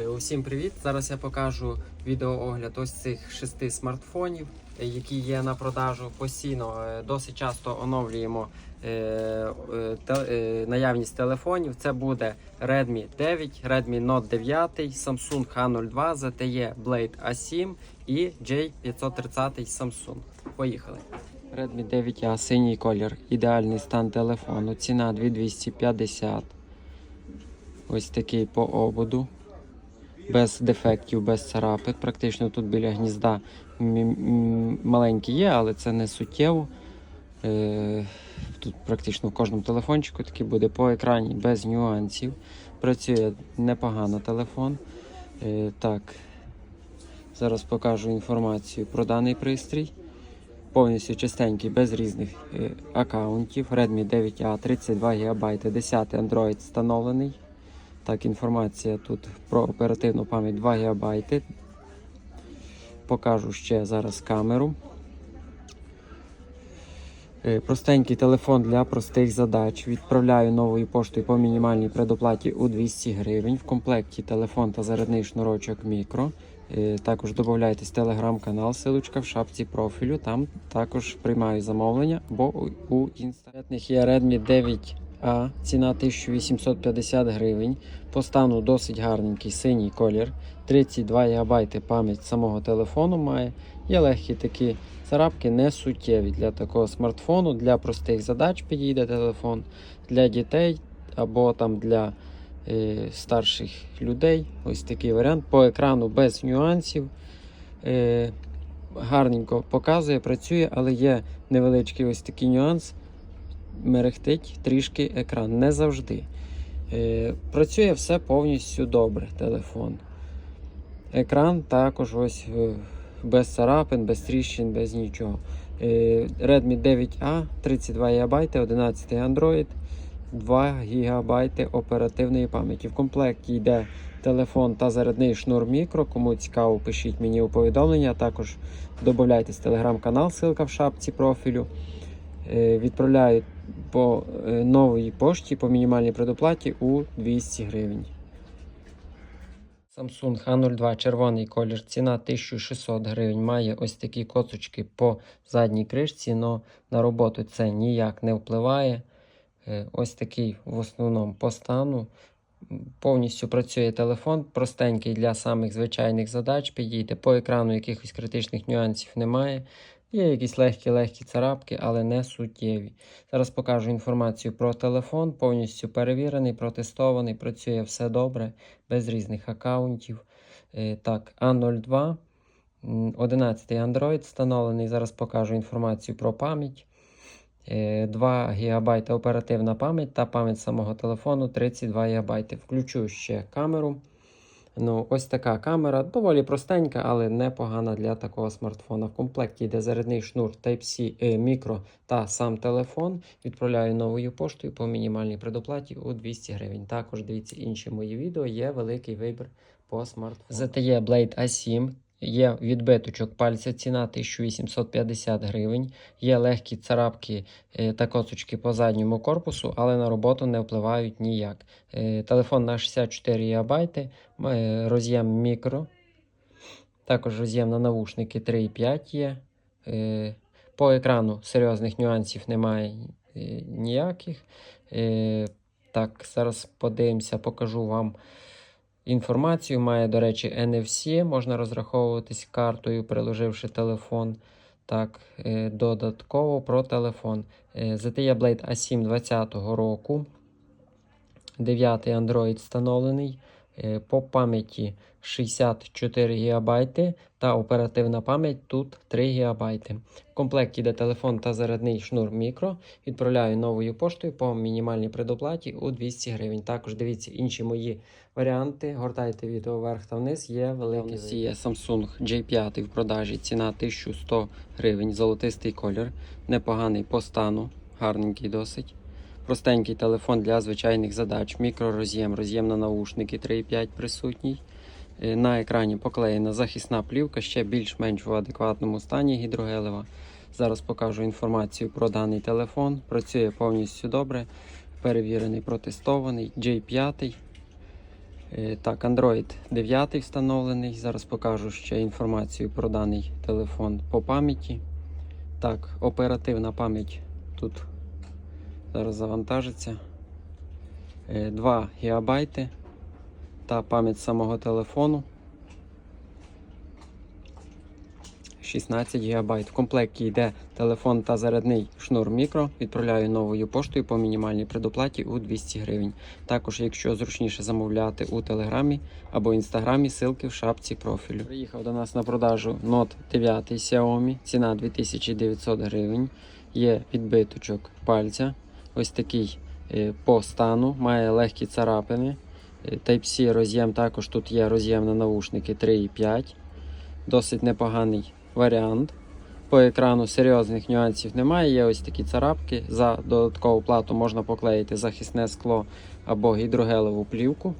Е, Усім привіт! Зараз я покажу відеоогляд ось цих шести смартфонів, е, які є на продажу. Постійно е, досить часто оновлюємо наявність телефонів. Це буде Redmi 9, Redmi Note 9, Samsung H02, ZTE Blade A7 і J530 Samsung. Поїхали. Redmi 9A, синій колір, ідеальний стан телефону. Ціна 2250. Ось такий по ободу без дефектів, без царапин. Практично тут біля гнізда маленькі є, але це не суттєво. Е, Тут практично в кожному телефончику такий буде по екрані без нюансів. Працює непогано телефон. Е, Так, зараз покажу інформацію про даний пристрій. Повністю чистенький, без різних е, аккаунтів. Redmi 9A 32 ГБ, 10 Android встановлений. Так, інформація тут про оперативну пам'ять 2 ГБ. Покажу ще зараз камеру. Е, Простенький телефон для простих задач. Відправляю новою поштою по мінімальній предоплаті у 200 гривень. В комплекті телефон та зарядний шнурочок мікро. Е, Також додайтесь телеграм-канал, силочка в шапці профілю. Там також приймаю замовлення, бо у- інстантних є Redmi 9A, ціна 1850 гривень. По стану досить гарненький синій колір. 32 ГБ пам'ять самого телефону має. Є легкі такі царапки, не суттєві для такого смартфону. Для простих задач підійде телефон, для дітей або там для е, старших людей. Ось такий варіант. По екрану без нюансів. Е, гарненько показує, працює, але є невеличкий ось такий нюанс. Мерехтить трішки екран. Не завжди. Е, працює все повністю добре. Телефон. Екран також ось е, без царапин, без тріщин, без нічого. Е, Redmi 9A, 32 ГБ, 11 Android, 2 ГБ оперативної пам'яті. В комплекті йде телефон та зарядний шнур мікро. Кому цікаво, пишіть мені у повідомлення. Також додайтесь в телеграм-канал, ссылка в шапці профілю. Е, Відправляю по е, новій пошті по мінімальній предоплаті у 200 гривень. Samsung H02 червоний колір, ціна 1600 гривень. Має ось такі коцочки по задній кришці, але на роботу це ніяк не впливає. Е, Ось такий в основному по стану. Повністю працює телефон, простенький для самих звичайних задач. Підійде по екрану якихось критичних нюансів немає. Є якісь легкі-легкі царапки, але не суттєві. Зараз покажу інформацію про телефон. Повністю перевірений, протестований, працює все добре, без різних аккаунтів. Е, Так, А02, 11 Android встановлений. Зараз покажу інформацію про пам'ять. Е, 2 ГБ оперативна пам'ять та пам'ять самого телефону 32 ГБ. Включу ще камеру. Ну, ось така камера, доволі простенька, але непогана для такого смартфона. В комплекті йде зарядний шнур Type-C е, мікро та сам телефон. Відправляю новою поштою по мінімальній предоплаті у 200 гривень. Також дивіться інші мої відео, є великий вибір по смартфону. ZTE Blade A7. Є відбиточок пальця, ціна 1850 гривень. Є легкі царапки е, та коцочки по задньому корпусу, але на роботу не впливають ніяк. Е, Телефон на 64 ГБ, роз'єм мікро. Також роз'єм на навушники 3,5 є. Е, По екрану серйозних нюансів немає е, ніяких. Е, Так, зараз подивимося, покажу вам інформацію. Має, до речі, NFC, можна розраховуватись картою, приложивши телефон. Так, е, додатково про телефон. Е, ZTE Blade A7 2020 року. 9 Android встановлений. Е, По пам'яті 64 ГБ та оперативна пам'ять тут 3 ГБ. В комплекті йде телефон та зарядний шнур мікро. Відправляю новою поштою по мінімальній предоплаті у 200 гривень. Також дивіться інші мої варіанти. Гортайте відео вверх та вниз. Є великий є Samsung J5 в продажі. Ціна 1100 гривень. Золотистий колір. Непоганий по стану. Гарненький досить. Простенький телефон для звичайних задач, мікророз'єм, роз'єм на наушники 3,5 присутній. Е, На екрані поклеєна захисна плівка, ще більш-менш в адекватному стані гідрогелева. Зараз покажу інформацію про даний телефон. Працює повністю добре, перевірений, протестований. J5. Е, Так, Android 9 встановлений. Зараз покажу ще інформацію про даний телефон по пам'яті. Так, оперативна пам'ять тут зараз завантажиться. Е, 2 ГБ та пам'ять самого телефону. 16 ГБ. В комплекті йде телефон та зарядний шнур мікро. Відправляю новою поштою по мінімальній предоплаті у 200 гривень. Також, якщо зручніше замовляти у Телеграмі або Інстаграмі, ссылки в шапці профілю. Приїхав до нас на продажу Note 9 Xiaomi, ціна 2900 гривень. Є відбиточок пальця. Ось такий е, по стану, має легкі царапини. Е, Type-C роз'єм також тут є роз'єм на наушники 3,5. Досить непоганий варіант. По екрану серйозних нюансів немає. Є ось такі царапки. За додаткову плату можна поклеїти захисне скло або гідрогелеву плівку.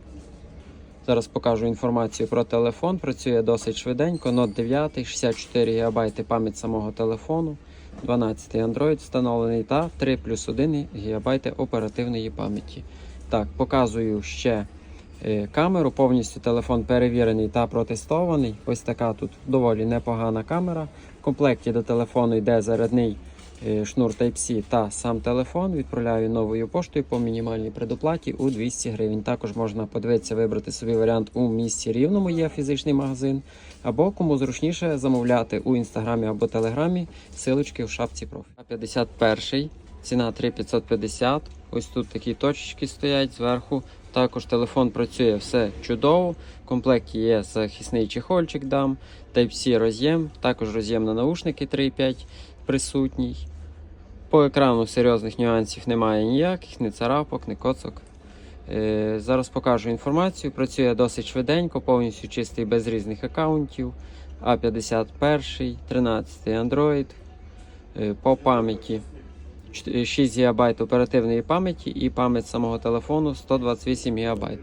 Зараз покажу інформацію про телефон. Працює досить швиденько. Note 9, 64 ГБ пам'ять самого телефону, 12 Android встановлений та 3 плюс 1 ГБ оперативної пам'яті. Так, показую ще е, камеру. Повністю телефон перевірений та протестований. Ось така тут доволі непогана камера. В комплекті до телефону йде зарядний шнур Type-C та сам телефон. Відправляю новою поштою по мінімальній предоплаті у 200 гривень. Також можна подивитися, вибрати собі варіант у місті рівному. Є фізичний магазин. Або кому зручніше замовляти у інстаграмі або телеграмі. Силочки в шапці профі. 51 ціна 3550. Ось тут такі точечки стоять зверху. Також телефон працює все чудово. В комплекті є захисний чехольчик дам, Type-C роз'єм, також роз'єм на наушники 3.5 присутній. По екрану серйозних нюансів немає ніяких, ні царапок, ні коцок. Е, зараз покажу інформацію. Працює досить швиденько, повністю чистий без різних аккаунтів. А51, 13 Android. Е, по пам'яті 6 ГБ оперативної пам'яті і пам'ять самого телефону 128 ГБ.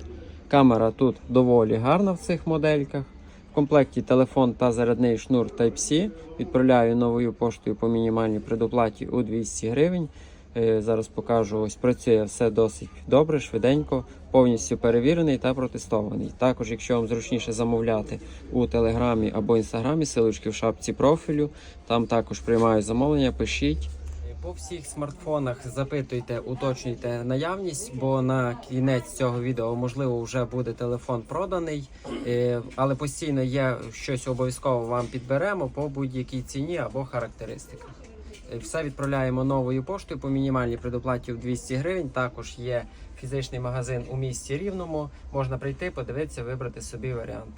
Камера тут доволі гарна в цих модельках. В комплекті телефон та зарядний шнур Type-C. Відправляю новою поштою по мінімальній предоплаті у 200 гривень. Е, Зараз покажу, ось працює все досить добре, швиденько, повністю перевірений та протестований. Також, якщо вам зручніше замовляти у Телеграмі або Інстаграмі, силочки в шапці профілю, там також приймаю замовлення, пишіть. По всіх смартфонах запитуйте, уточнюйте наявність, бо на кінець цього відео можливо вже буде телефон проданий, Е, але постійно є щось обов'язково вам підберемо по будь-якій ціні або характеристиках. Е, Все відправляємо новою поштою по мінімальній предоплаті в 200 гривень. Також є фізичний магазин у місті Рівному. Можна прийти, подивитися, вибрати собі варіант.